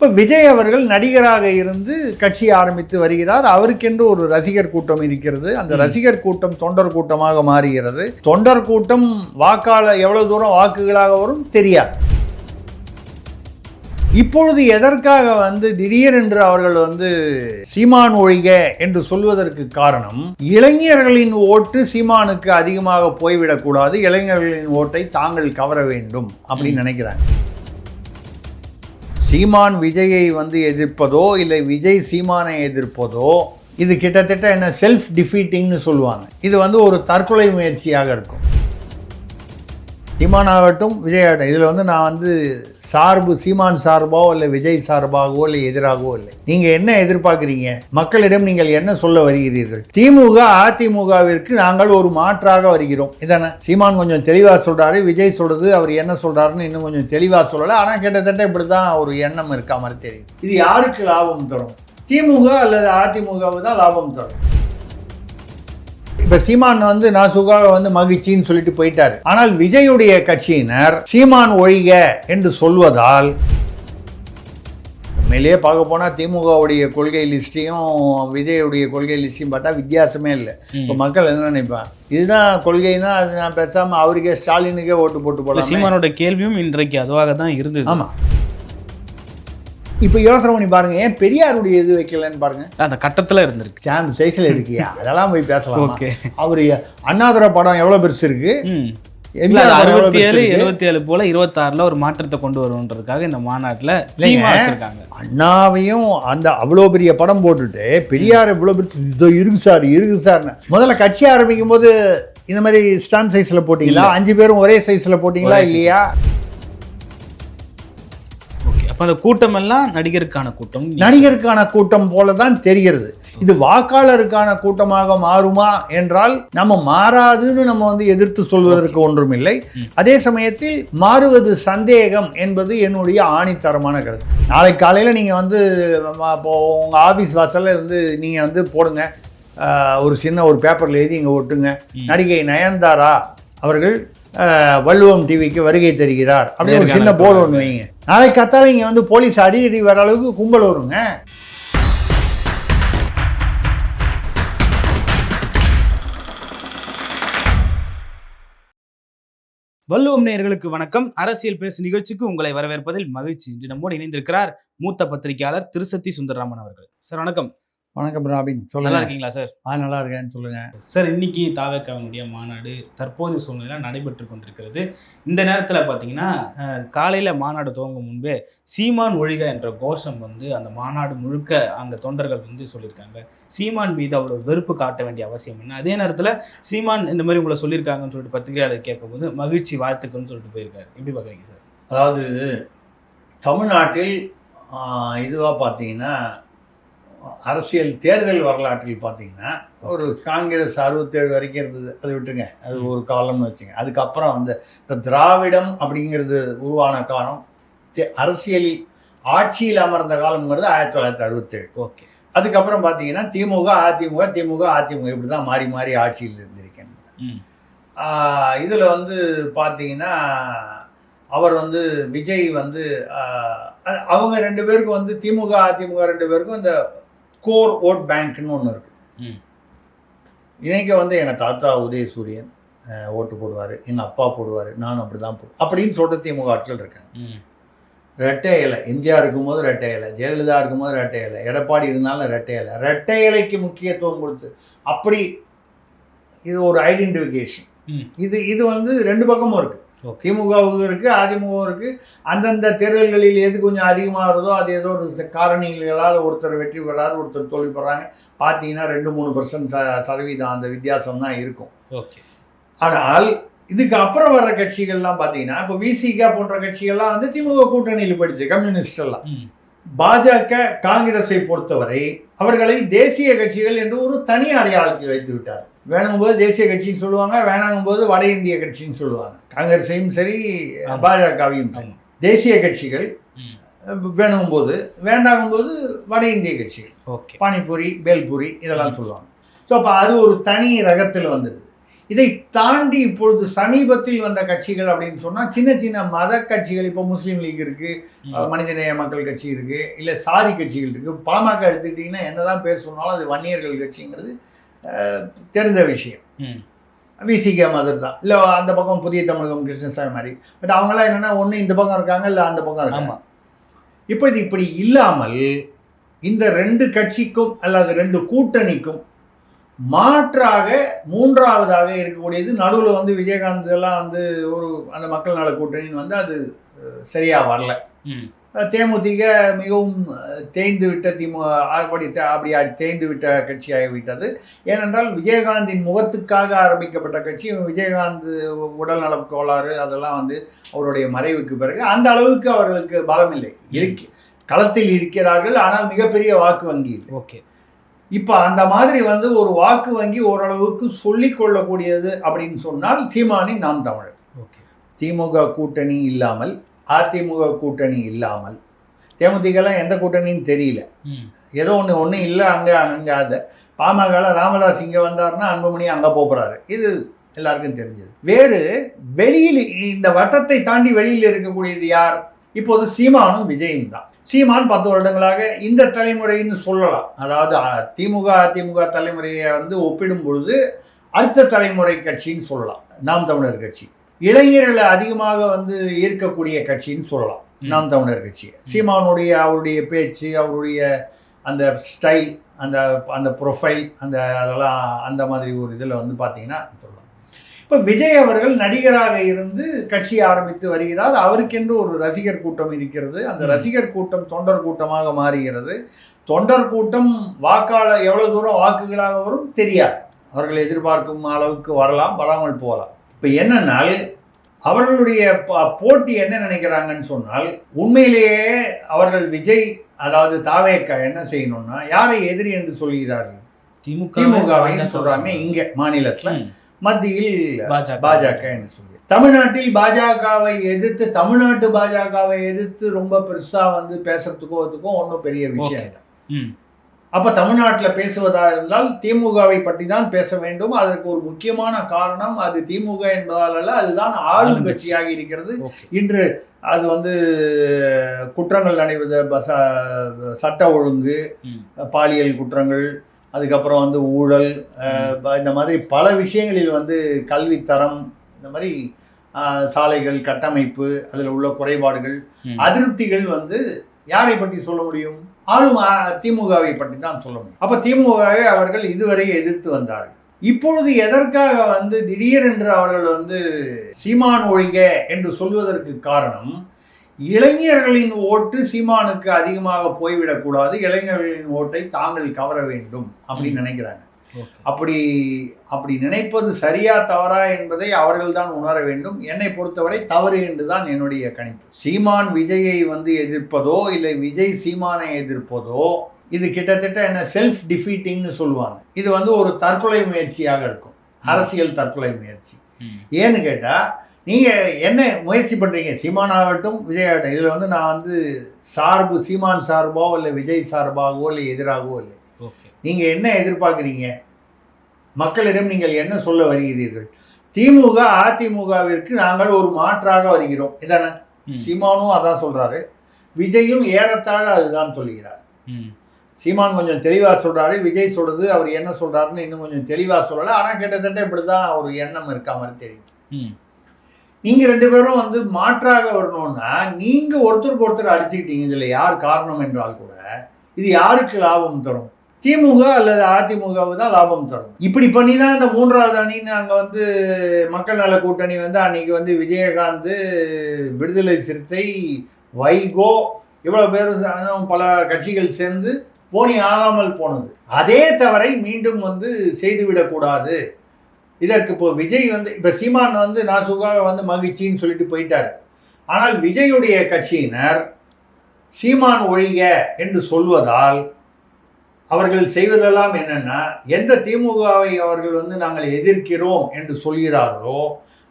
இப்போ விஜய் அவர்கள் நடிகராக இருந்து கட்சி ஆரம்பித்து வருகிறார். அவருக்கென்று ஒரு ரசிகர் கூட்டம் இருக்கிறது. அந்த ரசிகர் கூட்டம் தொண்டர் கூட்டமாக மாறுகிறது. தொண்டர் கூட்டம் வாக்காள எவ்வளவு தூரம் வாக்குகளாக வரும்? தெரியாது. இப்பொழுது எதற்காக வந்து திடீரென்று அவர்கள் வந்து சீமான் ஒழிக என்று சொல்வதற்கு காரணம் இளைஞர்களின் ஓட்டு சீமானுக்கு அதிகமாக போய்விடக்கூடாது. இளைஞர்களின் ஓட்டை தாங்கள் கவர வேண்டும் அப்படின்னு நினைக்கிறாங்க. சீமான் விஜயை வந்து எதிர்ப்பதோ இல்லை விஜய் சீமானை எதிர்ப்பதோ இது கிட்டத்தட்ட என்ன செல்ஃப் டிஃபீட்டிங்னு சொல்லுவாங்க. இது வந்து ஒரு தற்கொலை முயற்சியாக இருக்கும். சீமான் ஆகட்டும் விஜய் ஆகட்டும். இதில் வந்து நான் வந்து சார்பு சீமான் சார்பாகவோ இல்லை விஜய் சார்பாகவோ இல்லை எதிராகவோ இல்லை. நீங்கள் என்ன எதிர்பார்க்குறீங்க? மக்களிடம் நீங்கள் என்ன சொல்ல வருகிறீர்கள்? திமுக அதிமுகவிற்கு நாங்கள் ஒரு மாற்றாக வருகிறோம். இதானே? சீமான் கொஞ்சம் தெளிவாக சொல்கிறாரு விஜய் சொல்கிறது அவர் என்ன சொல்கிறாருன்னு இன்னும் கொஞ்சம் தெளிவாக சொல்லலை. ஆனால் கிட்டத்தட்ட இப்படி தான் ஒரு எண்ணம் இருக்கா மாதிரி தெரியும் இது யாருக்கு லாபம் தரும்? திமுக அல்லது அதிமுகவுக்கு தான் லாபம் தரும்? இப்ப சீமான் வந்து நாசுகாக வந்து மகிழ்ச்சின்னு சொல்லிட்டு போயிட்டாரு. ஆனால் விஜயுடைய கட்சியினர் சீமான் ஒழிக என்று சொல்வதால் உண்மையிலேயே பார்க்க போனால் திமுகவுடைய கொள்கை லிஸ்ட்டையும் விஜயுடைய கொள்கை லிஸ்ட்டையும் பார்த்தா வித்தியாசமே இல்லை. இப்போ மக்கள் என்ன நினைப்பான் இதுதான் கொள்கைன்னா அது நான் பேசாமல் அவருக்கே ஸ்டாலினுக்கே ஓட்டு போட்டு போடலாம். சீமானோட கேள்வியும் இன்றைக்கு அதுவாக தான் இருந்தது. ஆமாம் இப்போ யோசனை பண்ணி பாருங்க. ஏன் பெரியாருடைய இது வைக்கலன்னு பாருங்க. அந்த கட்டத்துல இருந்திருக்கு. சாம் சைஸில் இருக்கியா? அதெல்லாம் போய் பேசலாம்? ஓகே. அவர் அண்ணாதுரை படம் எவ்வளோ பெருசு இருக்கு? அறுபத்தி ஏழு பெருசு? எழுபத்தி ஏழு போல இருபத்தாறுல ஒரு மாற்றத்தை கொண்டு வருவன்றதுக்காக இந்த மாநாட்டுல வச்சிருக்காங்க. அண்ணாவையும் அந்த அவ்வளோ பெரிய படம் போட்டுட்டு பெரியார் இவ்வளோ பெரிய இதோ இருக்கு சார் இருக்கு சார்னு முதல்ல கட்சி ஆரம்பிக்கும் போது இந்த மாதிரி ஸ்டாண்ட் சைஸில் போட்டிங்களா? அஞ்சு பேரும் ஒரே சைஸில் போட்டிங்களா. இல்லையா? அப்ப அந்த கூட்டம் எல்லாம் நடிகருக்கான கூட்டம். நடிகருக்கான கூட்டம் போல தான் தெரிகிறது. இது வாக்காளருக்கான கூட்டமாக மாறுமா என்றால் நம்ம மாறாதுன்னு நம்ம வந்து எதிர்த்து சொல்வதற்கு ஒன்றுமில்லை. அதே சமயத்தில் மாறுவது சந்தேகம் என்பது என்னுடைய ஆணித்தரமான கருத்து. நாளை காலையில் நீங்கள் வந்து இப்போ உங்கள் ஆஃபீஸ் வாசல்ல இருந்து நீங்கள் வந்து போடுங்க. ஒரு சின்ன ஒரு பேப்பரில் எழுதி இங்கே ஒட்டுங்க. நடிகை நயன்தாரா அவர்கள் வள்ளுவம் டிவிக்கு வருகை தருகிறார் அப்படின்னு ஒரு சின்ன போர்டு ஒன்று வைங்க. நாளைக்கு கத்தால இங்கே வந்து போலீஸ் அடிக்கடி வர அளவுக்கு கும்பல் வருங்க. வள்ளுவம் நேயர்களுக்கு வணக்கம். அரசியல் பேசு நிகழ்ச்சிக்கு உங்களை வரவேற்பதில் மகிழ்ச்சி. இன்று நம்மோடு இணைந்திருக்கிறார் மூத்த பத்திரிகையாளர் திருசத்தி சுந்தரராமன் அவர்கள். சார் வணக்கம். வணக்கம் ராபின் நல்லா சொல்லுங்க இருக்கீங்களா சார்? ஆ நல்லா இருக்கேன்னு சொல்லுங்க. சார் இன்னைக்கு தாவேக்காவினுடைய மாநாடு தற்போதைய சூழ்நிலை நடைபெற்று கொண்டிருக்கிறது. இந்த நேரத்தில் பார்த்தீங்கன்னா காலையில மாநாடு துவங்கும் முன்பே சீமான் ஒழிக என்ற கோஷம் வந்து அந்த மாநாடு முழுக்க அந்த தொண்டர்கள் வந்து சொல்லியிருக்காங்க. சீமான் மீது அவ்வளோ வெறுப்பு காட்ட வேண்டிய அவசியம் என்ன? அதே நேரத்தில் சீமான் இந்த மாதிரி உங்களை சொல்லியிருக்காங்கன்னு சொல்லிட்டு பத்திரிகையாளர் கேட்கும்போது மகிழ்ச்சி வாழ்த்துக்கள்னு சொல்லிட்டு போயிருக்காரு. எப்படி பார்க்குறீங்க சார்? அதாவது தமிழ்நாட்டில் இதுவாக பார்த்தீங்கன்னா அரசியல் தேர்தல் வரலாற்றில் பார்த்தீங்கன்னா ஒரு காங்கிரஸ் அறுபத்தேழு வரைக்கும் இருந்தது. அது விட்டுருங்க. அது ஒரு காலம்னு வச்சுங்க. அதுக்கப்புறம் வந்து இந்த திராவிடம் அப்படிங்கிறது உருவான காலம் அரசியலில் ஆட்சியில் அமர்ந்த காலம்ங்கிறது ஆயிரத்தி தொள்ளாயிரத்தி அறுபத்தேழு. ஓகே. அதுக்கப்புறம் பார்த்தீங்கன்னா திமுக அதிமுக திமுக அதிமுக இப்படி தான் மாறி மாறி ஆட்சியில் இருந்திருக்கேன். இதில் வந்து பார்த்தீங்கன்னா அவர் வந்து விஜய் வந்து அவங்க ரெண்டு பேருக்கும் வந்து திமுக அதிமுக ரெண்டு பேருக்கும் இந்த கோர் ஓட் பேங்க்னு ஒன்று இருக்கு. ம். இன்னைக்கு வந்து எங்கள் தாத்தா உதயசூரியன் ஆஹ், ஓட்டு போடுவார். எங்கள் அப்பா போடுவார். நானும் அப்படி தான் போடுவேன் அப்படின்னு சொல்கிற திமுக ஆட்கள் இருக்காங்க. ரெட்டை இலை. எம்ஜிஆர் இருக்கும்போது ரெட்டை இலை. ஜெயலலிதா இருக்கும்போது ரெட்டை இலை. எடப்பாடி இருந்தாலும் ரெட்டை இலை. ரெட்டை இலைக்கு முக்கியத்துவம் கொடுத்து அப்படி இது ஒரு ஐடென்டிஃபிகேஷன். இது இது வந்து ரெண்டு பக்கமும் இருக்கு. ஓகே. திமுகவும் இருக்கு அதிமுகவும் இருக்கு. அந்தந்த தேர்தல்களில் எது கொஞ்சம் அதிகமாக வருதோ அது ஏதோ ஒரு காரணிகளால் ஒருத்தர் வெற்றி பெறாரு ஒருத்தர் தோல்வி பெறாங்க. பார்த்தீங்கன்னா ரெண்டு மூணு பர்சன்ட் ச சதவீதம் அந்த வித்தியாசம் தான் இருக்கும். ஓகே. ஆனால் இதுக்கு அப்புறம் வர்ற கட்சிகள்லாம் பார்த்தீங்கன்னா இப்போ விசிகா போன்ற கட்சிகள்லாம் வந்து திமுக கூட்டணியில் போயிடுச்சு கம்யூனிஸ்ட் எல்லாம் பாஜக காங்கிரஸை பொறுத்தவரை அவர்களை தேசிய கட்சிகள் என்று ஒரு தனி அடையாளத்தில் வைத்து விட்டார் வேணுங்கும்போது தேசிய கட்சின்னு சொல்லுவாங்க வேணாங்கும்போது வட இந்திய கட்சின்னு சொல்லுவாங்க. காங்கிரஸையும் சரி. பாஜகவையும் சரி. தேசிய கட்சிகள் ம். வேணுங்கும்போது வேண்டாங்கும்போது வட இந்திய கட்சிகள். ஓகே. பானிபூரி பேல்பூரி இதெல்லாம் சொல்லுவாங்க. ஸோ அப்போ அது ஒரு தனி ரகத்தில் வந்தது. இதை தாண்டி இப்பொழுது சமீபத்தில் வந்த கட்சிகள் அப்படின்னு சொன்னா சின்ன சின்ன மத கட்சிகள் இப்போ முஸ்லீம் லீக் இருக்கு ம். அஹ் மனிதநேய மக்கள் கட்சி இருக்கு இல்ல சாதி கட்சிகள் இருக்கு. பாமக எடுத்துக்கிட்டீங்கன்னா என்னதான் பேர் சொன்னாலும் அது வன்னியர்கள் கட்சிங்கிறது தெரிந்த விஷயம். விசிகே மதர் தான். இல்லை அந்த பக்கம் புதிய தமிழகம் கிருஷ்ணசாமி மாதிரி. பட் அவங்களாம் என்னன்னா ஒன்று இந்த பக்கம் இருக்காங்க இல்லை அந்த பக்கம் இருக்காங்க. இப்போ இது இப்படி இல்லாமல் இந்த ரெண்டு கட்சிக்கும் அல்லது ரெண்டு கூட்டணிக்கும் மாற்றாக மூன்றாவதாக இருக்கக்கூடியது நடுவில் வந்து விஜயகாந்த் எல்லாம் வந்து ஒரு அந்த மக்கள் நல கூட்டணின்னு வந்து அது அஹ், சரியா வரல. தேமுதிக மிகவும் தேய்ந்து விட்ட திமு அப்படி அப்படி தேய்ந்து விட்ட கட்சியாகிவிட்டது. ஏனென்றால் விஜயகாந்தின் முகத்துக்காக ஆரம்பிக்கப்பட்ட கட்சி விஜயகாந்த் உடல்நலம் கோளாறு அதெல்லாம் வந்து அவருடைய மறைவுக்கு பிறகு அந்த அளவுக்கு அவர்களுக்கு பலம் இல்லை. இருக்கு. களத்தில் இருக்கிறார்கள் ஆனால் மிகப்பெரிய வாக்கு வங்கி ஓகே. இப்போ அந்த மாதிரி வந்து ஒரு வாக்கு வங்கி ஓரளவுக்கு சொல்லிக் கொள்ளக்கூடியது அப்படின்னு சொன்னால் சீமானின் நாம் தமிழர். ஓகே. திமுக கூட்டணி இல்லாமல் அதிமுக கூட்டணி இல்லாமல் தேமுதிகலாம் எந்த கூட்டணின்னு தெரியல. ம். ஏதோ ஒன்று ஒன்றும் இல்லை அங்கே அங்கே அது. பாமகல ராமதாஸ் இங்கே வந்தாருன்னா அன்புமணி அங்கே போகிறாரு இது எல்லாருக்கும் தெரிஞ்சது. வேறு வெளியில் இந்த வட்டத்தை தாண்டி வெளியில் இருக்கக்கூடியது யார்? இப்போது சீமானும் விஜயும் தான். சீமான் பத்து வருடங்களாக இந்த தலைமுறைன்னு சொல்லலாம். அதாவது திமுக அதிமுக தலைமுறையை வந்து ஒப்பிடும் பொழுது அடுத்த தலைமுறை கட்சின்னு சொல்லலாம். நாம் தமிழர் கட்சி. இளைஞர்களை அதிகமாக வந்து ஈர்க்கக்கூடிய கட்சின்னு சொல்லலாம். நாம் தமிழர் கட்சி. சீமானுடைய அவருடைய பேச்சு அவருடைய அந்த ஸ்டைல் அந்த அந்த ப்ரொஃபைல் அந்த அதெல்லாம் அந்த மாதிரி ஒரு இதில் வந்து பார்த்தீங்கன்னா சொல்லலாம். இப்போ விஜய் அவர்கள் நடிகராக இருந்து கட்சி ஆரம்பித்து வருகிறார். அவருக்கென்று ஒரு ரசிகர் கூட்டம் இருக்கிறது. அந்த. ரசிகர் கூட்டம் தொண்டர் கூட்டமாக மாறுகிறது. தொண்டர் கூட்டம் வாக்காள எவ்வளவு தூரம் வாக்குகளாக வரும் தெரியாது. அவர்கள் எதிர்பார்க்கும் அளவுக்கு வரலாம் வராமல் போகலாம். இப்போ என்னன்னால் அவர்களுடைய போட்டி என்ன நினைக்கிறாங்கன்னு சொன்னால் உண்மையிலேயே அவர்கள் விஜய் அதாவது தாவேக்கா என்ன செய்யணும்னா யாரை எதிரி என்று சொல்கிறார்கள்? திமுக திமுகவை சொல்றாங்க இங்க மாநிலத்துல. மத்தியில் பாஜக. என்று சொல்லி. தமிழ்நாட்டில் பாஜகவை எதிர்த்து தமிழ்நாட்டு பாஜகவை எதிர்த்து ரொம்ப பெருசா வந்து பேசுறதுக்கோ அதுக்கோ ஒன்றும் பெரிய விஷயம் இல்லை. அப்ப தமிழ்நாட்டில் பேசுவதா இருந்தால் திமுகவை பற்றி தான் பேச வேண்டும். அதற்கு ஒரு முக்கியமான காரணம் அது திமுக என்பதால் அல்ல அதுதான் ஆளும் கட்சியாக இருக்கிறது. இன்று அது வந்து குற்றங்கள் நடைபெற சட்ட ஒழுங்கு. பாலியல் குற்றங்கள் அதுக்கப்புறம் வந்து ஊழல் இந்த மாதிரி பல விஷயங்களில் வந்து கல்வித்தரம் இந்த மாதிரி சாலைகள் கட்டமைப்பு அதில் உள்ள குறைபாடுகள். அதிருப்திகள் வந்து யாரை பற்றி சொல்ல முடியும்? ஆளும் திமுகவை பற்றி தான் சொல்ல முடியும். அப்போ திமுகவை அவர்கள் இதுவரை எதிர்த்து வந்தார்கள். இப்பொழுது எதற்காக வந்து திடீரென்று அவர்கள் வந்து சீமான் ஒழிக என்று சொல்வதற்கு காரணம் இளைஞர்களின் ஓட்டு சீமானுக்கு அதிகமாக போய்விடக்கூடாது இளைஞர்களின் ஓட்டை தாங்கள் கவர வேண்டும் அப்படின்னு நினைக்கிறாங்க. அப்படி அப்படி நினைப்பது சரியா தவறா என்பதை அவர்கள் தான் உணர வேண்டும். என்னை பொறுத்தவரை தவறு என்றுதான் என்னுடைய கணிப்பு. சீமான் விஜயை வந்து எதிர்ப்பதோ இல்லை விஜய் சீமானை எதிர்ப்பதோ இது கிட்டத்தட்ட என்ன செல்ஃப் டிஃபீட்டிங்னு சொல்லுவாங்க. இது வந்து ஒரு தற்கொலை முயற்சியாக இருக்கும். அரசியல் தற்கொலை முயற்சி. ஏன்னு கேட்டால் நீங்கள் என்ன முயற்சி பண்ணுறீங்க சீமான் ஆகட்டும் விஜய் ஆகட்டும் இதில் வந்து நான் வந்து சார்பு சீமான் சார்பாகவோ இல்லை விஜய் சார்பாகவோ இல்லை எதிராகவோ இல்லை. ஓகே. நீங்கள் என்ன எதிர்பார்க்குறீங்க? மக்களிடம் நீங்கள் என்ன சொல்ல வருகிறீர்கள்? திமுக அதிமுகவிற்கு நாங்கள் ஒரு மாற்றாக வருகிறோம். இதானே. சீமானும் அதான் சொல்றாரு. விஜயும் ஏறத்தாழ அதுதான் சொல்கிறார் ம். சீமான் கொஞ்சம் தெளிவா சொல்றாரு. விஜய் சொல்றது அவர் என்ன சொல்றாருன்னு இன்னும் கொஞ்சம் தெளிவா சொல்லல. ஆனா கிட்டத்தட்ட இப்படிதான் ஒரு எண்ணம் இருக்கா மாதிரி தெரியுது. ம். நீங்க ரெண்டு பேரும் வந்து மாற்றாக வரணும்னா நீங்க ஒருத்தருக்கு ஒருத்தர் அடிச்சுக்கிட்டீங்க. இதுல யார் காரணம் என்றால் கூட இது யாருக்கு லாபம் தரும்? திமுக அல்லது அதிமுகவு தான் லாபம் தரும். இப்படி பண்ணி தான் இந்த மூன்றாவது அணின்னு அங்கே வந்து மக்கள் நல கூட்டணி வந்து அன்னைக்கு வந்து விஜயகாந்த் விடுதலை சிறுத்தை வைகோ இவ்வளோ பேரும் பல கட்சிகள் சேர்ந்து போனி ஆகாமல் போனது. அதே தவறை மீண்டும் வந்து செய்துவிடக்கூடாது இதற்கு இப்போ விஜய் வந்து இப்போ சீமான் வந்து நாசுக்காக வந்து மகிழ்ச்சின்னு சொல்லிட்டு போயிட்டார். ஆனால் விஜயுடைய கட்சியினர் சீமான் ஒழிக என்று சொல்வதால் அவர்கள் செய்வதெல்லாம் என்னன்னா எந்த திமுகவை அவர்கள் வந்து நாங்கள் எதிர்க்கிறோம் என்று சொல்கிறார்களோ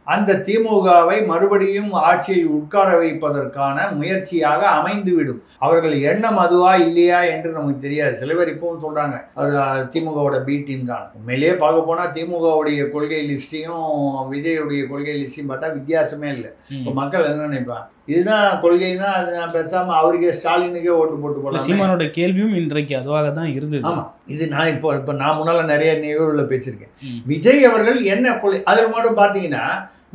அந்த திமுகவை மறுபடியும் ஆட்சியில் உட்கார வைப்பதற்கான முயற்சியாக அமைந்துவிடும். அவர்கள் எண்ணம் அதுவா இல்லையா என்று நமக்கு தெரியாது. சில பேர் இப்பவும் சொல்றாங்க அவர் திமுகவோட பி டீம் தான். உண்மையிலேயே பார்க்க போனா திமுகவுடைய கொள்கை லிஸ்டையும் விஜயுடைய கொள்கை லிஸ்டையும் பார்த்தா வித்தியாசமே இல்லை. இப்போ. மக்கள் என்ன நினைப்பான் இதுதான் கொள்கைன்னா அது நான் பேசாம அவருக்கே ஸ்டாலினுக்கே ஓட்டு போட்டு போடலாம். சீமானோட கேள்வியும் இன்றைக்கு அதுவாக தான் இருந்தது. ஆமா. இது நான் இப்போ இப்போ நான் முன்னால நிறைய நிகழ்வுல பேசியிருக்கேன். விஜய் அவர்கள் என்ன கொள்கை அதில் மட்டும் பார்த்தீங்கன்னா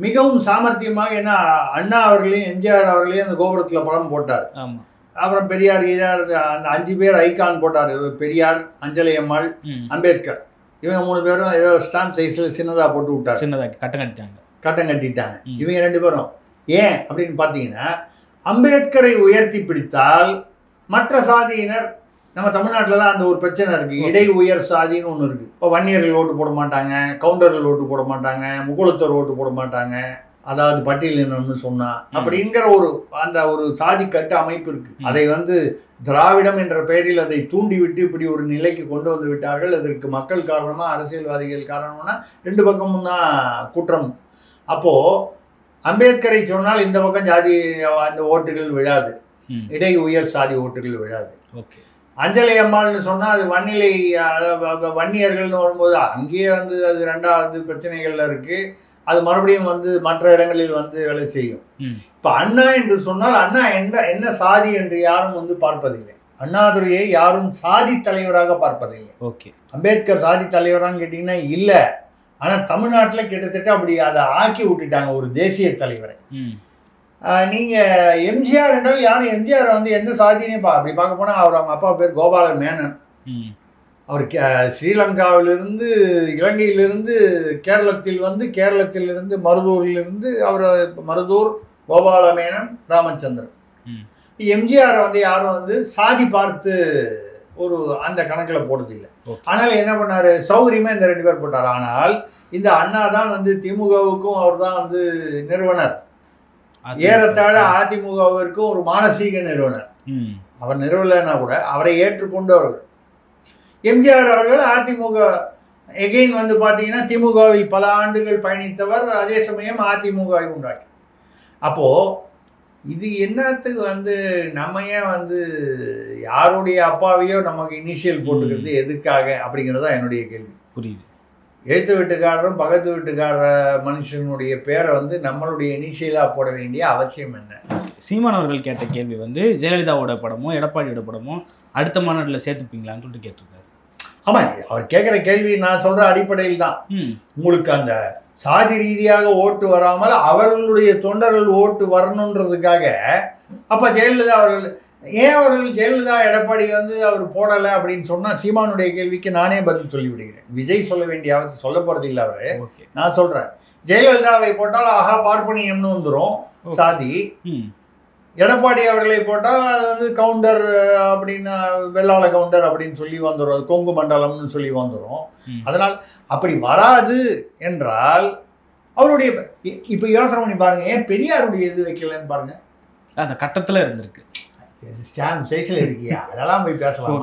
மிகவும் சாமர்த்தியமாக என்ன அண்ணா அவர்களையும் எம்ஜிஆர் அவர்களையும் அந்த கோபுரத்துல படம் போட்டார். ஆமா. அப்புறம் பெரியார் ஈரார் அந்த அஞ்சு பேர் ஐகான் போட்டார். பெரியார் அஞ்சலி அம்மாள். அம்பேத்கர். இவங்க மூணு பேரும் ஏதோ ஸ்டாம்ப் சைஸில் சின்னதாக போட்டு விட்டார். சின்னதா கட்டம் கட்டிட்டாங்க. கட்டம் கட்டிட்டாங்க. இவங்க ரெண்டு பேரும். ஏன் அப்படின்னு பார்த்தீங்கன்னா அம்பேத்கரை உயர்த்தி பிடித்தால் மற்ற சாதியினர் நம்ம தமிழ்நாட்டில் அந்த ஒரு பிரச்சனை இருக்கு. Okay. இடை உயர் சாதின்னு ஒன்று இருக்கு. இப்போ வன்னியர்கள் ஓட்டு போட மாட்டாங்க கவுண்டர்கள் ஓட்டு போட மாட்டாங்க முகுலத்தர் ஓட்டு போட மாட்டாங்க. அதாவது பட்டியலினம்னு சொன்னா அப்படிங்கிற ஒரு அந்த ஒரு சாதி கட்டு அமைப்பு இருக்கு. ம். அதை வந்து திராவிடம் என்ற பெயரில் அதை தூண்டிவிட்டு இப்படி ஒரு நிலைக்கு கொண்டு வந்து விட்டார்கள். அதற்கு மக்கள் காரணமா அரசியல்வாதிகள் காரணம்னா ரெண்டு பக்கமும் தான் குற்றம். அப்போ அம்பேத்கரை சொன்னால் இந்த பக்கம் ஜாதி அந்த ஓட்டுகள் விழாது. இடை உயர் சாதி ஓட்டுகள் விழாது. ஓகே. அஞ்சலி அம்மாள்னு சொன்னா அது வன்னிலை வன்னியர்கள்னு வரும்போது அங்கேயே வந்து அது ரெண்டாவது பிரச்சனைகள்ல இருக்கு. அது மறுபடியும் வந்து மற்ற இடங்களில் வந்து வேலை செய்யும். இப்ப அண்ணா என்று சொன்னால் அண்ணா என்ன என்ன சாதி என்று யாரும் வந்து பார்ப்பதில்லை. அண்ணாதுரையை யாரும் சாதி தலைவராக பார்ப்பதில்லை. ஓகே. அம்பேத்கர் சாதி தலைவரான்னு கேட்டிங்கன்னா இல்லை. ஆனால் தமிழ்நாட்டில் கிட்டத்தட்ட அப்படி அதை ஆக்கி விட்டுட்டாங்க ஒரு தேசிய தலைவரை. ம். ஆஹ் நீங்க எம்ஜிஆர் என்றால் யாரும் எம்ஜிஆர் வந்து எந்த சாதினையும் பா அப்படி பார்க்க போனால் அவர் அவங்க அப்பா பேர் கோபால மேனன். ம். அவர் கே- ஸ்ரீலங்காவிலிருந்து இலங்கையிலிருந்து கேரளத்தில் வந்து கேரளத்திலிருந்து மருதூரிலிருந்து அவர் மருதூர் கோபால மேனன் ராமச்சந்திரன். எம்ஜிஆரை வந்து யாரும் வந்து சாதி பார்த்து ஒரு அந்த கணக்கில் போடுறதில்லை Okay. ஆனால் என்ன பண்ணாரு? சௌகரியமா இந்த ரெண்டு பேர் போட்டார். ஆனால் இந்த அண்ணா தான் வந்து திமுகவுக்கும் அவர் தான் வந்து நிறுவனர். ஏறத்தாழ அதிமுகவிற்கும் ஒரு மானசீக நிறுவனர். அவர் நிறுவலைன்னா கூட அவரை ஏற்றுக்கொண்டவர்கள். எம்ஜிஆர் அவர்கள் அதிமுக எகெயின் வந்து பார்த்தீங்கன்னா திமுகவில் பல ஆண்டுகள் பயணித்தவர் அதே சமயம் அதிமுகவை உண்டாக்கி. அப்போ இது என்னத்துக்கு வந்து நம்ம ஏன் வந்து யாருடைய அப்பாவையோ நமக்கு இனிஷியல் போட்டுக்கிறது எதுக்காக அப்படிங்கிறது தான் என்னுடைய கேள்வி. புரியுது. எழுத்து வீட்டுக்காரரும் பக்கத்து வீட்டுக்கார மனுஷனுடைய பேரை வந்து நம்மளுடைய இனிஷியலாக போட வேண்டிய அவசியம் என்ன? சீமான் அவர்கள் கேட்ட கேள்வி வந்து ஜெயலலிதாவோட படமோ எடப்பாடியோட படமோ அடுத்த மாநாட்டில் சேர்த்துப்பீங்களான்னு சொல்லிட்டு கேட்டிருக்காரு. ஆமாம் அவர் கேட்குற கேள்வி நான் சொல்கிற அடிப்படையில் தான். உங்களுக்கு அந்த சாதி ரீதியாக ஓட்டு வராமல் அவர்களுடைய தொண்டர்கள் ஓட்டு வரணுன்றதுக்காக அப்போ ஜெயலலிதா அவர்கள் ஏன் அவர்கள் ஜெயலலிதா எடப்பாடி வந்து அவர் போடலை அப்படின்னு சொன்னால் சீமானுடைய கேள்விக்கு நானே பதில் சொல்லிவிடுகிறேன். விஜய் சொல்ல வேண்டிய அவசியம் சொல்ல போகிறது இல்லை அவர். நான் சொல்கிறேன் ஜெயலலிதாவை போட்டால் ஆஹா பார்ப்பனியம்னு வந்துடும் சாதி. எடப்பாடி அவர்களை போட்டால் அது வந்து கவுண்டர் அப்படின்னு வெள்ளாள கவுண்டர் அப்படின்னு சொல்லி வந்துடும் அது கொங்கு மண்டலம்னு சொல்லி வந்துடும். அதனால் அப்படி வராது என்றால் அவருடைய இப்போ யோசனை பண்ணி பாருங்க. ஏன் பெரியாருடைய இது வைக்கலன்னு பாருங்க. அந்த கட்டத்தில் இருந்திருக்கு. ஸ்டாம்ப் சைஸில் இருக்கியா? அதெல்லாம் போய் பேசலாம்?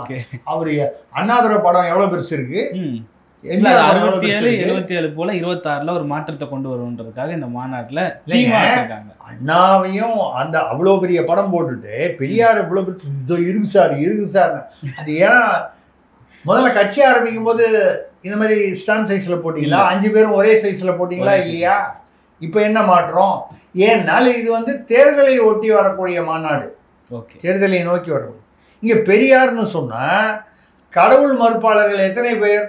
அவரு அண்ணாதுரை படம் எவ்வளோ பெருசு இருக்கு? அறுபத்தி ஏழு? எழுபத்தி ஏழு போல இருபத்தாறுல ஒரு மாற்றத்தை கொண்டு வருவன்றதுக்காக இந்த மாநாட்டுல அண்ணாவையும் அந்த அவ்வளோ பெரிய படம் போட்டுட்டு பெரியார் இவ்வளோ பெரிய இதோ இருக்கு சார் இருக்கு சார். அது ஏன்னா முதல்ல கட்சி ஆரம்பிக்கும் போது இந்த மாதிரி ஸ்டாண்ட் சைஸில் போட்டிங்களா? அஞ்சு பேரும் ஒரே சைஸில் போட்டிங்களா. இல்லையா? இப்போ என்ன மாற்றம்? ஏன்னால் இது வந்து தேர்தலை ஒட்டி வரக்கூடிய மாநாடு. தேர்தலை நோக்கி வரக்கூடிய இங்கே பெரியார்னு சொன்னால் கடவுள் மறுப்பாளர்கள் எத்தனை பேர்?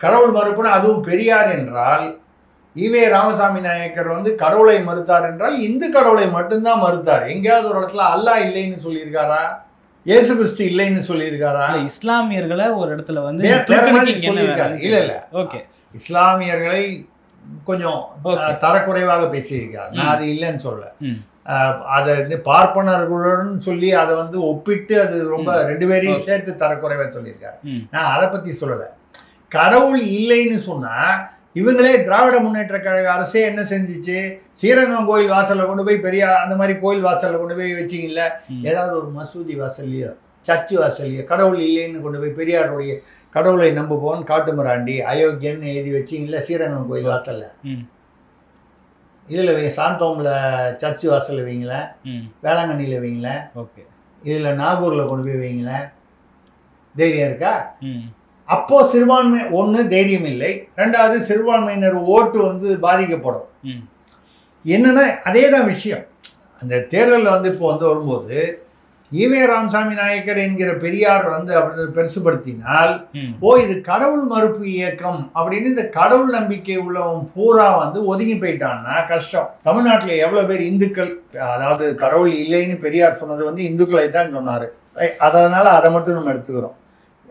கடவுள் மறுப்புன்னு அதுவும் பெரியார் என்றால் ஈவே ராமசாமி நாயக்கர் வந்து கடவுளை மறுத்தார் என்றால் இந்து கடவுளை மட்டும்தான் மறுத்தார். எங்கேயாவது ஒரு இடத்துல அல்லாஹ் இல்லைன்னு சொல்லியிருக்காரா? இயேசு கிறிஸ்து இல்லைன்னு சொல்லியிருக்காரா? இஸ்லாமியர்களை ஒரு இடத்துல வந்து சொல்லியிருக்காரு. இல்ல, இல்ல. ஓகே. இஸ்லாமியர்களை கொஞ்சம் தரக்குறைவாக பேசியிருக்கார் நான். அது இல்லைன்னு சொல்ல அதை வந்து பார்ப்பனர்களுடன் சொல்லி அதை வந்து ஒப்பிட்டு அது ரொம்ப ரெண்டு பேரையும். சேர்த்து தரக்குறைவா சொல்லியிருக்காரு. நான் அதை பத்தி சொல்லலை. கடவுள் இல்லைன்னு சொன்னா இவங்களே திராவிட முன்னேற்ற கழக அரசே என்ன செஞ்சுச்சு? ஸ்ரீரங்கம் கோயில் வாசல்ல கொண்டு போய் பெரிய அந்த மாதிரி கோயில் வாசல்ல கொண்டு போய் வச்சிங்கல்ல. ஏதாவது ஒரு மசூதி வாசல்லையோ சர்ச்சு வாசல்லையோ கடவுள் இல்லைன்னு கொண்டு போய் பெரியாருடைய கடவுளை நம்புவோன் காட்டுமிராண்டி அயோக்கியன்னு எழுதி வச்சிங்கல்ல ஸ்ரீரங்கம் கோயில் வாசல்ல? இதில் சாந்தோமில் சர்ச்சு வாசலில் வைங்களேன். வேளாங்கண்ணியில் வைங்களேன். ஓகே. இதில் நாகூரில் கொண்டு போய் வைங்களேன். தைரியம் இருக்கா? ம். அப்போ சிறுபான்மை ஒன்று தைரியம் இல்லை. ரெண்டாவது சிறுபான்மையினர் ஓட்டு வந்து பாதிக்கப்படும். என்னன்னா அதே தான் விஷயம். அந்த தேர்தலில் வந்து இப்போ வந்து வரும்போது ஈவே ராமசாமி நாயக்கர் என்கிற பெரியார் வந்து அப்படி பெருசுபடுத்தினால் ஓ இது கடவுள் மறுப்பு இயக்கம் அப்படின்னு இந்த கடவுள் நம்பிக்கை உள்ளவன் பூரா வந்து ஒதுங்கி போயிட்டான்னா கஷ்டம். தமிழ்நாட்டில் எவ்வளோ பேர் இந்துக்கள் அதாவது கடவுள் இல்லைன்னு பெரியார் சொன்னது வந்து இந்துக்களை தான் சொன்னார். அதனால அதை மட்டும் நம்ம எடுத்துக்கிறோம்.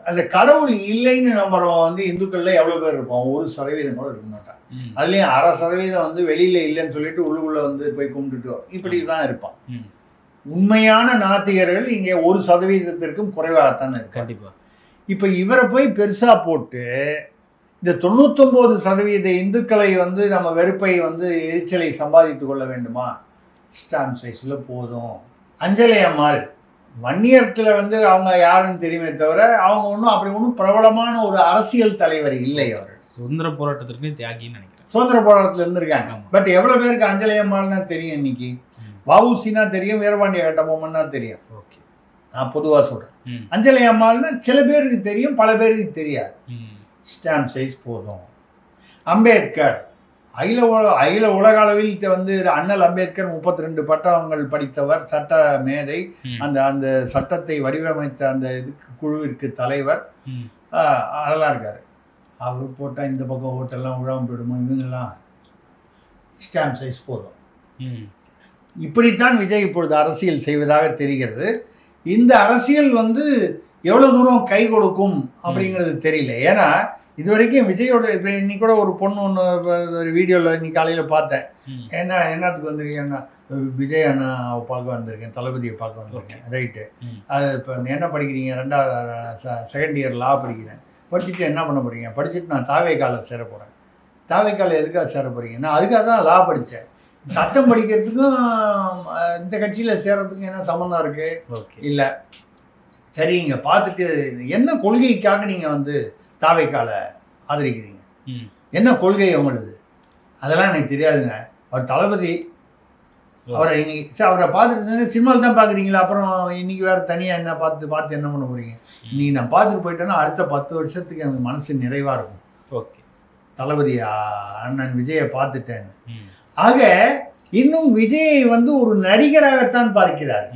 அந்த கடவுள் இல்லைன்னு நம்புறவன் வந்து இந்துக்கள்ல எவ்வளோ பேர் இருப்போம் ஒரு சதவீதம் கூட இருக்க மாட்டான். அதுலேயும் அரை சதவீதம் வந்து வெளியில இல்லைன்னு சொல்லிட்டு உள்ளுக்குள்ள வந்து போய் கும்பிட்டுட்டு வரும். இப்படி தான் இருப்பான் உண்மையான நாத்திகர்கள் இங்கே ஒரு சதவீதத்திற்கும் குறைவாகத்தான் இருக்காங்க கண்டிப்பா. இப்போ இவரை போய் பெருசா போட்டு இந்த தொண்ணூத்தொம்பது சதவீத இந்துக்களை வந்து நம்ம வெறுப்பை வந்து எரிச்சலை சம்பாதித்து கொள்ள வேண்டுமா? ஸ்டாம்ப் சைஸில் போதும். அஞ்சலி அம்மாள். வன்னியத்தில் வந்து அவங்க யாருன்னு தெரியுமே தவிர அவங்க ஒன்றும் அப்படி ஒன்றும் பிரபலமான ஒரு அரசியல் தலைவர் இல்லை அவர் சுதந்திர போராட்டத்திற்கு தியாகின்னு நினைக்கிறேன். சுதந்திர போராட்டத்தில் இருந்திருக்காங்க. பட் எவ்வளோ பேருக்கு அஞ்சலி அம்மாள்னா தெரியும் இன்னைக்கு. வவுசினா தெரியும் வீரபாண்டிய கட்டபொம்மன்னா தெரியும். ஓகே. நான் பொதுவாக சொல்கிறேன் அஞ்சலி அம்மாள்னா சில பேருக்கு தெரியும் பல பேருக்கு தெரியாது. ஸ்டாம்ப் சைஸ் போதும். அம்பேத்கர். அகில உல- அகில உலக அளவில் வந்து அண்ணல் அம்பேத்கர் முப்பத்தி ரெண்டு பட்டங்கள் படித்தவர் சட்ட மேதை. அந்த அந்த சட்டத்தை வடிவமைத்த அந்த இதுக்கு குழுவிற்கு தலைவர். அதெல்லாம் இருக்காரு. அவர் போட்டால் இந்த பக்கம் ஓட்டெல்லாம் விழாம போயிடுமோ இவங்கெல்லாம். ஸ்டாம்ப் சைஸ் போதும். ம். இப்படித்தான் விஜய் இப்பொழுது அரசியல் செய்வதாக தெரிகிறது. இந்த அரசியல் வந்து எவ்வளவு தூரம் கை கொடுக்கும் அப்படிங்கிறது தெரியல. ஏன்னா இது வரைக்கும் விஜயோட இப்போ இன்னைக்கு கூட ஒரு பொண்ணு ஒன்று ஒரு வீடியோவில் இன்னைக்கு காலையில் பார்த்தேன். ம். என்ன என்னத்துக்கு வந்திருக்கேன்னா விஜய் அண்ணா பார்க்க வந்திருக்கேன் தளபதியை பார்க்க வந்திருக்கேன். ரைட்டு. அது இப்போ என்ன படிக்கிறீங்க? ரெண்டாவது செகண்ட் இயர் லா படிக்கிறேன். படிச்சுட்டு என்ன பண்ண போகிறீங்க படிச்சுட்டு நான் தாவேக்கால சேர போகிறேன் தாவேக்கால எதுக்காக சேர போகிறீங்க நான் அதுக்காக தான் லா படித்தேன் சட்டம் படிக்கிறதுக்கும் இந்த கட்சியில் சேர்றதுக்கும் என்ன சம்மந்தம் இருக்குது இல்லை. சரி இங்கே பார்த்துட்டு என்ன கொள்கைக்காக நீங்கள் வந்து தாவைக்கால ஆதரிக்கிறீங்க? ம். என்ன கொள்கை உங்களுது? அதெல்லாம் எனக்கு தெரியாதுங்க. அவர் தளபதி. அவரை இன்னைக்கு சரி அவரை பார்த்துட்டு சினிமாவில் தான் பார்க்குறீங்களா? அப்புறம் இன்னைக்கு வேறு தனியாக என்ன பார்த்து பார்த்து என்ன பண்ண போகிறீங்க இன்னைக்கு நான் பார்த்துட்டு போயிட்டேன்னா அடுத்த பத்து வருஷத்துக்கு எனக்கு மனசு நிறைவாக இருக்கும். ஓகே. தளபதி அண்ணன் விஜயை பார்த்துட்டேன்னு. ஆக இன்னும் விஜயை வந்து ஒரு நடிகராகத்தான் பார்க்கிறார்.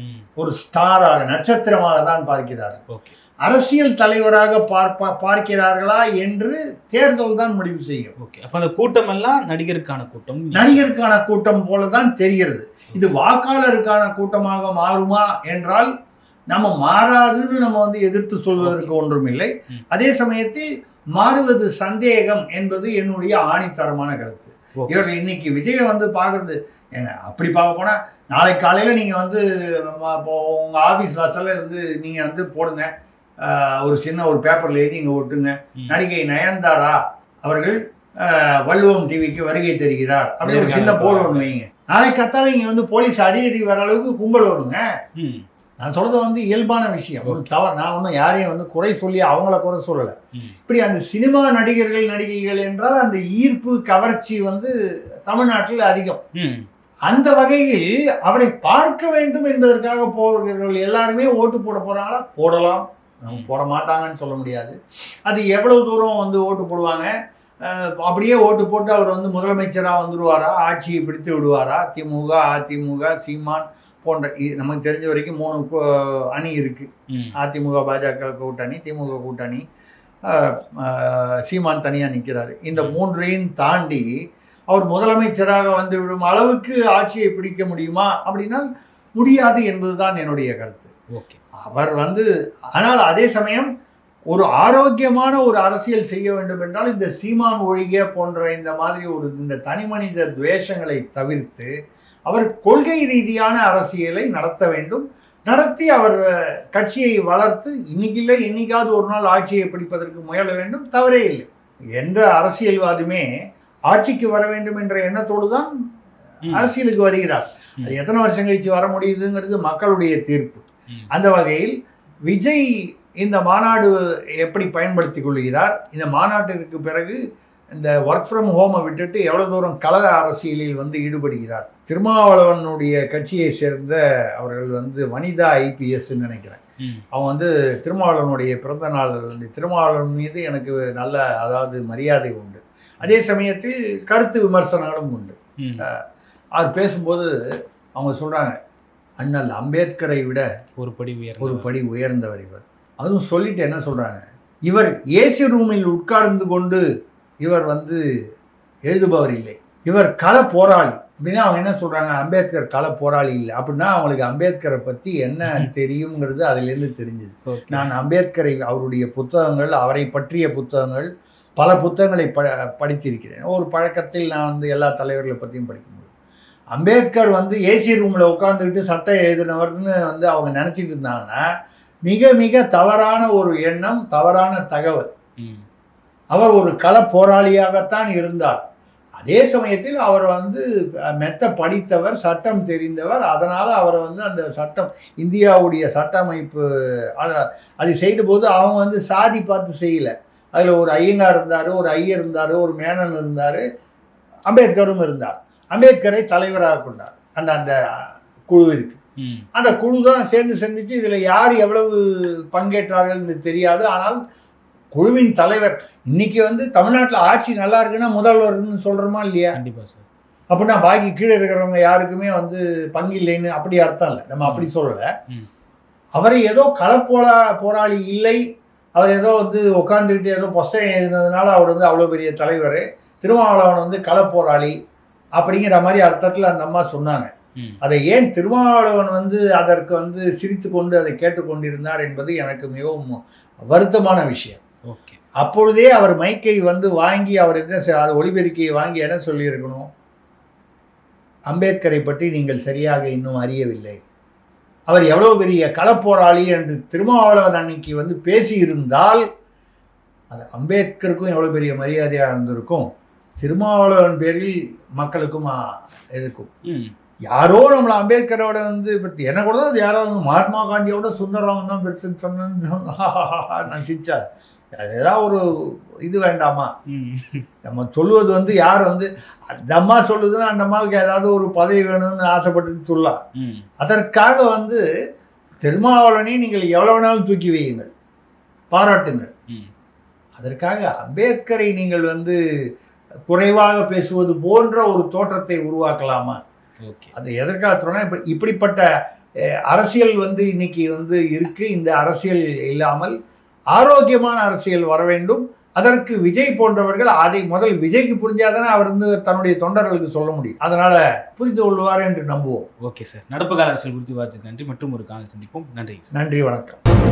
ஒரு ஸ்டாராக நட்சத்திரமாக தான் பார்க்கிறார். ஓகே. அரசியல் தலைவராக பார்ப்பா பார்க்கிறார்களா என்று தேர்தல் தான் முடிவு செய்யும். ஓகே. அப்ப அந்த கூட்டம் எல்லாம் நடிகருக்கான கூட்டம். நடிகருக்கான கூட்டம் போல தான் தெரிகிறது இது வாக்காளருக்கான கூட்டமாக மாறுமா என்றால் நம்ம மாறாதுன்னு நம்ம வந்து எதிர்த்து சொல்வதற்கு ஒன்றும் இல்லை. அதே சமயத்தில் மாறுவது சந்தேகம் என்பது என்னுடைய ஆணித்தரமான கருத்து. இவர்கள் இன்னைக்கு விஜயை வந்து பார்க்கறது ஏங்க அப்படி பார்க்க போனால் நாளை காலையில் நீங்கள் வந்து நம்ம இப்போ உங்கள் ஆஃபீஸ் வாசல்ல வந்து நீங்கள் வந்து போடுங்க. ஒரு சின்ன ஒரு பேப்பரில் எழுதி இங்கே ஒட்டுங்க. நடிகை நயன்தாரா அவர்கள் வள்ளுவம் டிவிக்கு வருகை தருகிறார். அப்படி ஒரு சின்ன போர்டு ஒன்று வைங்க. நாளைக்கு கத்தால இங்கே வந்து போலீஸ் அடியடி வர அளவுக்கு கும்பல் வருங்க. நான் சொல்றது வந்து இயல்பான விஷயம். ஒரு தவறு. நான் ஒன்றும் யாரையும் வந்து குறை சொல்லி அவங்கள குறை சொல்லலை. இப்படி அந்த சினிமா நடிகர்கள் நடிகைகள் என்றால் அந்த ஈர்ப்பு கவர்ச்சி வந்து தமிழ்நாட்டில் அதிகம். அந்த வகையில் அவரை பார்க்க வேண்டும் என்பதற்காக போகிறவர்கள் எல்லாருமே ஓட்டு போட போறாங்களா? போடலாம். போட மாட்டாங்கன்னு சொல்ல முடியாது. அது எவ்வளவு தூரம் வந்து ஓட்டு போடுவாங்க? அப்படியே ஓட்டு போட்டு அவர் வந்து முதலமைச்சராக வந்துடுவாரா ஆட்சியை பிடித்து விடுவாரா? திமுக அதிமுக சீமான் போன்ற இ- நமக்கு தெரிஞ்ச வரைக்கும் மூணு அணி இருக்கு. ம். அதிமுக பாஜக கூட்டணி திமுக கூட்டணி சீமான் தனியாக நிற்கிறாரு இந்த மூன்றையும் தாண்டி அவர் முதலமைச்சராக வந்து விடும் அளவுக்கு ஆட்சியை பிடிக்க முடியுமா அப்படின்னா முடியாது என்பதுதான் என்னுடைய கருத்து. ஓகே. அவர் வந்து ஆனால் அதே சமயம் ஒரு ஆரோக்கியமான ஒரு அரசியல் செய்ய வேண்டும் என்றால் இந்த சீமான் ஒழிக போன்ற இந்த மாதிரி ஒரு இந்த தனிமனித துவேஷங்களை தவிர்த்து அவர் கொள்கை ரீதியான அரசியலை நடத்த வேண்டும். நடத்தி அவர் கட்சியை வளர்த்து இன்னைக்கு இல்லை இன்னைக்காவது ஒரு நாள் ஆட்சியை பிடிப்பதற்கு முயல வேண்டும். தவறே இல்லை. எந்த அரசியல்வாதுமே ஆட்சிக்கு வர வேண்டும் என்ற எண்ணத்தோடு தான். அரசியலுக்கு வருகிறார். அது எத்தனை வருஷம் கழிச்சு வர முடியுதுங்கிறது மக்களுடைய தீர்ப்பு. அந்த வகையில் விஜய் இந்த மாநாடு எப்படி பயன்படுத்தி கொள்கிறார்? இந்த மாநாட்டிற்கு பிறகு இந்த ஒர்க் ஃப்ரம் ஹோமை விட்டுட்டு எவ்வளோ தூரம் கலக அரசியலில் வந்து ஈடுபடுகிறார்? திருமாவளவனுடைய கட்சியை சேர்ந்த அவர்கள் வந்து வனிதா ஐபிஎஸ்ன்னு நினைக்கிறேன். அவன் வந்து திருமாவளவனுடைய பிறந்த நாள் திருமாவளவன் மீது எனக்கு நல்ல அதாவது மரியாதை உண்டு. அதே சமயத்தில் கருத்து விமர்சனங்களும் உண்டு. அது பேசும்போது அவங்க சொல்கிறாங்க அண்ணல் அம்பேத்கரை விட ஒரு படி உயர் ஒரு படி உயர்ந்தவர் இவர். அதுவும் சொல்லிட்டு என்ன சொல்கிறாங்க இவர் ஏசி ரூமில் உட்கார்ந்து கொண்டு இவர் வந்து எழுதுபவர் இல்லை. இவர் கள போராளி. அப்படின்னா அவங்க என்ன சொல்கிறாங்க அம்பேத்கர் கள போராளி இல்லை. அப்படின்னா அவங்களுக்கு அம்பேத்கரை பற்றி என்ன தெரியுங்கிறது அதிலேருந்து தெரிஞ்சுது. நான் அம்பேத்கரை அவருடைய புத்தகங்கள் அவரை பற்றிய புத்தகங்கள் பல புத்தகங்களை ப படித்திருக்கிறேன். ஒரு பழக்கத்தில் நான் வந்து எல்லா தலைவர்களை பற்றியும் படிக்கும்போது அம்பேத்கர் வந்து ஏசி ரூமில் உட்காந்துக்கிட்டு சட்டம் எழுதினவர்னு வந்து அவங்க நினச்சிட்டு இருந்தாங்கன்னா மிக மிக தவறான ஒரு எண்ணம் தவறான தகவல். அவர் ஒரு கள போராளியாகத்தான் இருந்தார். அதே சமயத்தில் அவர் வந்து மெத்த படித்தவர் சட்டம் தெரிந்தவர் அதனால் அவர் வந்து அந்த சட்டம் இந்தியாவுடைய சட்டமைப்பு அதை அதை செய்தபோது அவங்க வந்து சாதி பார்த்து செய்யலை. அதில் ஒரு ஐயங்கார் இருந்தார் ஒரு ஐயர் இருந்தார் ஒரு மேனன் இருந்தார் அம்பேத்கரும் இருந்தார். அம்பேத்கரை தலைவராக கொண்டார் அந்த அந்த குழுவிற்கு. அந்த குழு தான் சேர்ந்து செஞ்சுச்சு இதில் யார் எவ்வளவு பங்கேற்றார்கள் என்று தெரியாது ஆனால் குழுவின் தலைவர். இன்னைக்கு வந்து தமிழ்நாட்டில் ஆட்சி நல்லா இருக்குன்னா முதல்வர்னு சொல்கிறோமா இல்லையா? கண்டிப்பா சார். அப்படின்னா பாக்கி கீழே இருக்கிறவங்க யாருக்குமே வந்து பங்கு இல்லைன்னு அப்படி அர்த்தம் இல்லை. நம்ம அப்படி சொல்லலை. அவரை ஏதோ களப்போரா போராளி இல்லை. அவர் ஏதோ வந்து உட்காந்துக்கிட்டு ஏதோ புஸ்தகம் எழுதினதுனால அவர் வந்து அவ்வளோ பெரிய தலைவர். திருமாவளவன் வந்து களப்போராளி அப்படிங்கிற மாதிரி அர்த்தத்தில் அந்த அம்மா சொன்னாங்க. அதை ஏன் திருமாவளவன் வந்து அதற்கு வந்து சிரித்து கொண்டு அதை கேட்டுக்கொண்டிருந்தார் என்பது எனக்கு மிகவும் வருத்தமான விஷயம். அப்பொழுதே அவர் மைக்கை வந்து வாங்கி அவர் என்ன ஒளிபெருக்கியை வாங்கி என்ன சொல்லியிருக்கணும்? அம்பேத்கரை பற்றி நீங்கள் சரியாக இன்னும் அறியவில்லை. அவர் எவ்வளோ பெரிய களப்போராளி என்று திருமாவளவன் அன்னைக்கு வந்து பேசியிருந்தால் அது அம்பேத்கருக்கும் எவ்வளோ பெரிய மரியாதையாக இருந்திருக்கும்? திருமாவளவன் பேரில் மக்களுக்கும் இருக்கும். யாரோ நம்மளை அம்பேத்கரோட வந்து பற்றி என்ன கூட அது யாரோ வந்து மகாத்மா காந்தியோட சுந்தரராமன் தான் பெருசுன்னு சொன்னேன்னு நான் சிரிச்சா. ஏதாவது ஒரு இது வேண்டாமா? நம்ம சொல்லுவது வந்து யார் வந்து அந்த அம்மா சொல்லுதுன்னா அந்த அம்மாவுக்கு ஏதாவது ஒரு பதவி வேணும்னு ஆசைப்பட்டு சொல்லலாம். அதற்காக வந்து திருமாவளவனை நீங்கள் எவ்வளவு வேணாலும் தூக்கி வையுங்கள் பாராட்டுங்கள். அதற்காக அம்பேத்கரை நீங்கள் வந்து குறைவாக பேசுவது போன்ற ஒரு தோற்றத்தை உருவாக்கலாமா? அது எதற்காக சொல்றேன்னா இப்போ இப்படிப்பட்ட அரசியல் வந்து இன்னைக்கு வந்து இருக்கு. இந்த அரசியல் இல்லாமல் ஆரோக்கியமான அரசியல் வர வேண்டும். அதற்கு விஜய் போன்றவர்கள் அதை முதல் விஜய்க்கு புரிஞ்சாதானே அவர் வந்து தன்னுடைய தொண்டர்களுக்கு சொல்ல முடியும். அதனால புரிந்து கொள்வார் என்று நம்புவோம். Okay sir. நடப்பு கால அரசியல் குறித்து பார்த்து நன்றி. மற்றும் ஒரு காலம் சந்திப்போம். நன்றி நன்றி வணக்கம்.